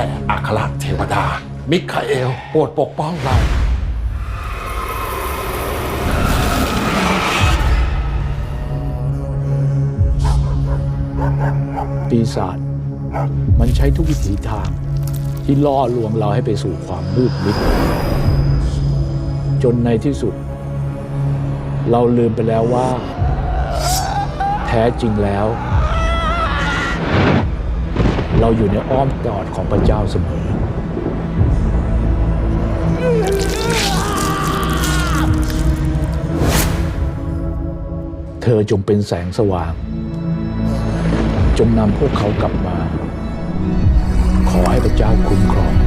แต่อัคราเทวดา มิคาเอลโปรดปกป้องเรา ปีศาจมันใช้ทุกวิถีทาง ที่ล่อลวงเราให้ไปสู่ความมืดมิด จนในที่สุด เราลืมไปแล้วว่า แท้จริงแล้ว เราอยู่ในอ้อมกอดของพระเจ้าเสมอ เธอจงเป็นแสงสว่าง จงนำพวกเขากลับมา ขอให้พระเจ้าคุ้มครอง